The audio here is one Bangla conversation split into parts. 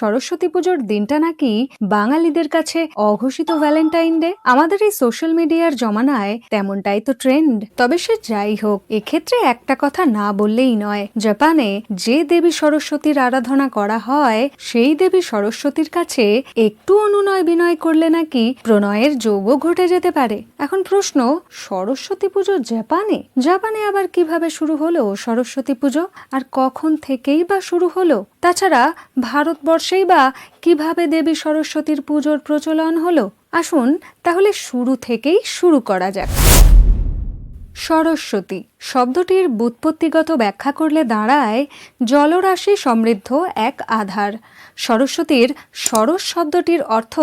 সরস্বতী পুজোর দিনটা নাকি বাঙালিদের কাছে অঘোষিত ভ্যালেন্টাইন ডে আমাদের এই সোশ্যাল মিডিয়ার জমানায় তেমনটাই তো ট্রেন্ড তবে সে যাই হোক, এক্ষেত্রে একটা কথা না বললেই নয়। জাপানে যে দেবী সরস্বতীর আরাধনা করা হয়, সেই দেবী সরস্বতীর কাছে একটু অনুনয় বিনয় করলে নাকি প্রণয়ের যোগও ঘটে যেতে পারে। এখন প্রশ্ন, সরস্বতী পুজো জাপানে? জাপানে আবার কীভাবে শুরু হলো সরস্বতী পুজো? আর কখন থেকেই বা শুরু হলো? তাছাড়া ভারতবর্ষেই বা কীভাবে দেবী সরস্বতীর পুজোর প্রচলন হলো? আসুন তাহলে শুরু থেকেই শুরু করা যাক। সরস্বতী। শব্দটির বুৎপত্তিগত ব্যাখ্যা করলে দাঁড়ায় জলরাশি সমৃদ্ধ এক আধার। সরস্বতীর সরস শব্দটির অর্থ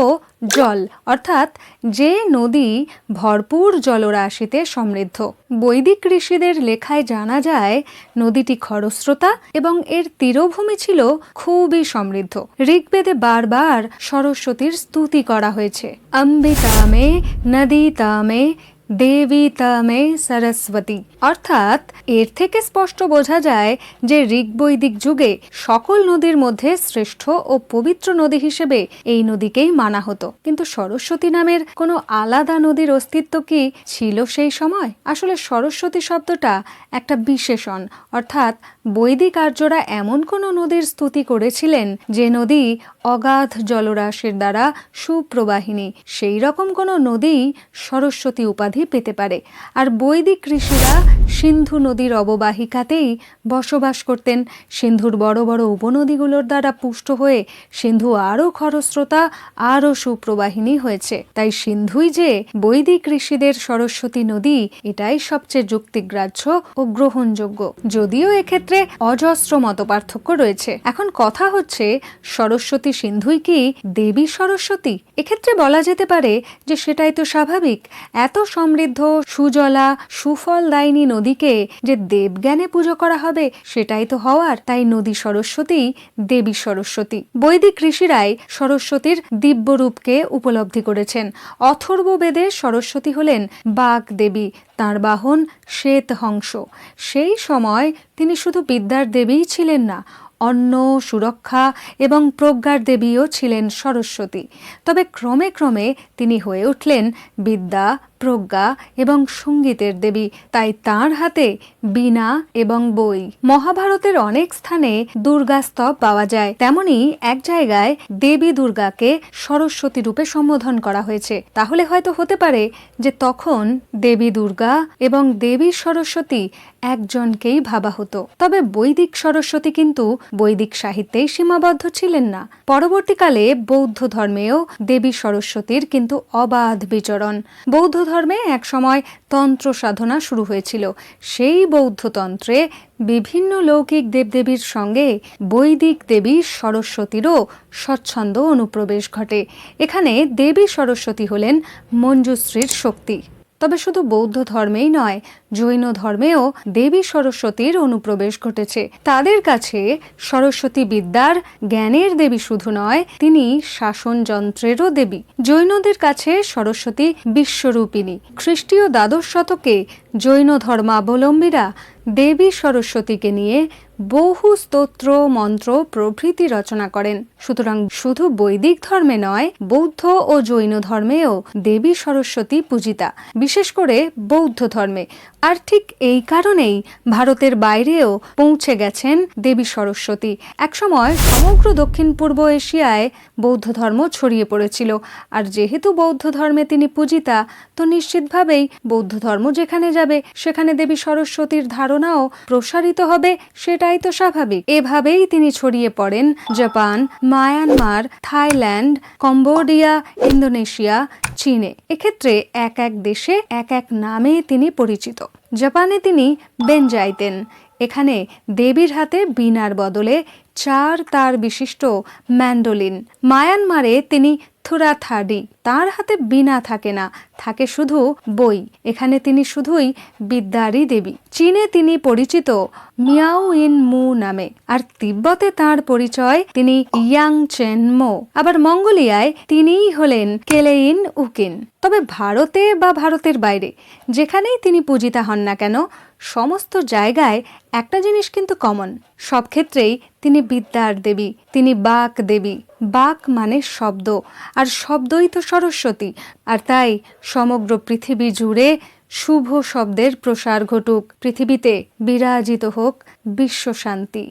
জল, অর্থাৎ যে নদী ভরপুর জলরাশিতে সমৃদ্ধ। বৈদিক ঋষিদের লেখায় জানা যায়, নদীটি খরস্রোতা এবং এর তীরভূমি ছিল খুবই সমৃদ্ধ। ঋগ্বেদে বারবার সরস্বতীর স্তুতি করা হয়েছে। অম্বিতামে নদী তামে দেবী তামে সরস্বতী। অর্থাৎ এর থেকে স্পষ্ট বোঝা যায় যে ঋগ্বৈদিক যুগে সকল নদীর মধ্যে শ্রেষ্ঠ ও পবিত্র নদী হিসেবে এই নদীকেই মানা হতো। কিন্তু সরস্বতী নামের কোনো আলাদা নদীর অস্তিত্ব কি ছিল সেই সময়? আসলে সরস্বতী শব্দটা একটা বিশেষণ। অর্থাৎ বৈদিক আর্যরা এমন কোনো নদীর স্তুতি করেছিলেন যে নদী অগাধ জলরাশির দ্বারা সুপ্রবাহিনী। সেই রকম কোনো নদী সরস্বতী উপাধি পেতে পারে। আর বৈদিক ঋষিরা সিন্ধু নদীর অববাহিকাতেই বসবাস করতেন। সিন্ধুর বড় বড় উপনদীগুলোর দ্বারা পুষ্ট হয়ে সিন্ধু আরও খরস্রোতা, আরও সুপ্রবাহিনী হয়েছে। তাই সিন্ধুই যে বৈদিক ঋষিদের সরস্বতী নদী, এটাই সবচেয়ে যুক্তিগ্রাহ্য ও গ্রহণযোগ্য। যদিও এক্ষেত্রে অজস্র মত পার্থক্য রয়েছে। এখন কথা হচ্ছে, সরস্বতী সিন্ধুই কি দেবী সরস্বতী? এক্ষেত্রে বলা যেতে পারে যে সেটাই তো স্বাভাবিক। এত সমৃদ্ধ, সুজলা সুফলদায়িনী নদীকে যে দেবজ্ঞানে পুজো করা হবে সেটাই তো হওয়ার। তাই নদী সরস্বতী, দেবী সরস্বতী। বৈদিক ঋষিরাই সরস্বতীর দিব্য রূপকে উপলব্ধি করেছেন। অথর্ব বেদে সরস্বতী হলেন বাঘ দেবী, তাঁর বাহন শ্বেত হংস। সেই সময় তিনি শুধু বিদ্যার দেবীই ছিলেন না, অন্ন, সুরক্ষা এবং প্রজ্ঞার দেবীও ছিলেন সরস্বতী। তবে ক্রমে ক্রমে তিনি হয়ে উঠলেন বিদ্যা প্রজ্ঞা এবং সঙ্গীতের দেবী, তাই তার হাতে বীণা এবং বই। মহাভারতের অনেক স্থানে দুর্গা স্তব পাওয়া যায়। তেমনি এক জায়গায় দেবী দুর্গাকে সরস্বতী রূপে সম্বোধন করা হয়েছে। তাহলে হয়তো হতে পারে যে তখন দেবী দুর্গা এবং দেবী সরস্বতী একজনকেই ভাবা হতো। তবে বৈদিক সরস্বতী কিন্তু বৈদিক সাহিত্যেই সীমাবদ্ধ ছিলেন না। পরবর্তীকালে বৌদ্ধ ধর্মেও দেবী সরস্বতীর কিন্তু অবাধ বিচরণ। বৌদ্ধ ধর্মে এক সময় তন্ত্র সাধনা শুরু হয়েছিল। সেই বৌদ্ধতন্ত্রে বিভিন্ন লৌকিক দেবদেবীর সঙ্গে বৈদিক দেবী সরস্বতীরও স্বচ্ছন্দ অনুপ্রবেশ ঘটে। এখানে দেবী সরস্বতী হলেন মঞ্জুশ্রীর শক্তি। তবে শুধু বৌদ্ধ ধর্মেই নয়, জৈন ধর্মেও দেবী সরস্বতীর অনুপ্রবেশ ঘটেছে। তাদের কাছে সরস্বতী বিদ্যার জ্ঞানের দেবী শুধু নয়, তিনি শাসন যন্ত্রেরও দেবী। জৈনদের কাছে সরস্বতী বিশ্বরূপিণী। খ্রিস্টীয় দ্বাদশ শতকে জৈন ধর্মাবলম্বীরা দেবী সরস্বতীকে নিয়ে বহু স্তোত্র, মন্ত্র, প্রভৃতি রচনা করেন। সুতরাং শুধু বৈদিক ধর্মে নয়, বৌদ্ধ ও জৈন ধর্মেও দেবী সরস্বতী পূজিতা, বিশেষ করে বৌদ্ধ ধর্মে। আর ঠিক এই কারণেই ভারতের বাইরেও পৌঁছে গেছেন দেবী সরস্বতী। একসময় সমগ্র দক্ষিণ পূর্ব এশিয়ায় বৌদ্ধ ধর্ম ছড়িয়ে পড়েছিল। আর যেহেতু বৌদ্ধ ধর্মে তিনি পূজিতা, তো নিশ্চিতভাবেই বৌদ্ধ ধর্ম যেখানে যাবে, সেখানে দেবী সরস্বতীর ধারণাও প্রসারিত হবে সেটাই তো স্বাভাবিক। এভাবেই তিনি ছড়িয়ে পড়েন Japan, Myanmar, Thailand, Cambodia, Indonesia, চীনে। এক্ষেত্রে এক এক দেশে এক এক নামে তিনি পরিচিত। জাপানে তিনি বেঞ্জাইতেন। এখানে দেবীর হাতে বিনার বদলে চার তার বিশিষ্ট ম্যান্ডোলিন। মায়ানমারে তিনি থুরা থুরাথাডি। তার হাতে বীণা থাকে না, থাকে শুধু বই। এখানে তিনি শুধুই বিদ্যারই দেবী। চীনে তিনি পরিচিত মিয়াও ইন মু নামে। আর তিব্বতে তার পরিচয় তিনি ইয়াং চেন মো আবার মঙ্গোলিয়ায় তিনিই হলেন কেলেইন উকিন। তবে ভারতে বা ভারতের বাইরে, যেখানেই তিনি পূজিতা হন না কেন, সমস্ত জায়গায় একটা জিনিস কিন্তু কমন। সব ক্ষেত্রেই তিনি বিদ্যার দেবী, তিনি বাক দেবী। বাক মানে শব্দ, আর শব্দই তো সরস্বতী। আর তাই সমগ্র পৃথিবী জুড়ে শুভ শব্দের প্রসার ঘটুক। পৃথিবীতে বিরাজিত হোক বিশ্ব শান্তি।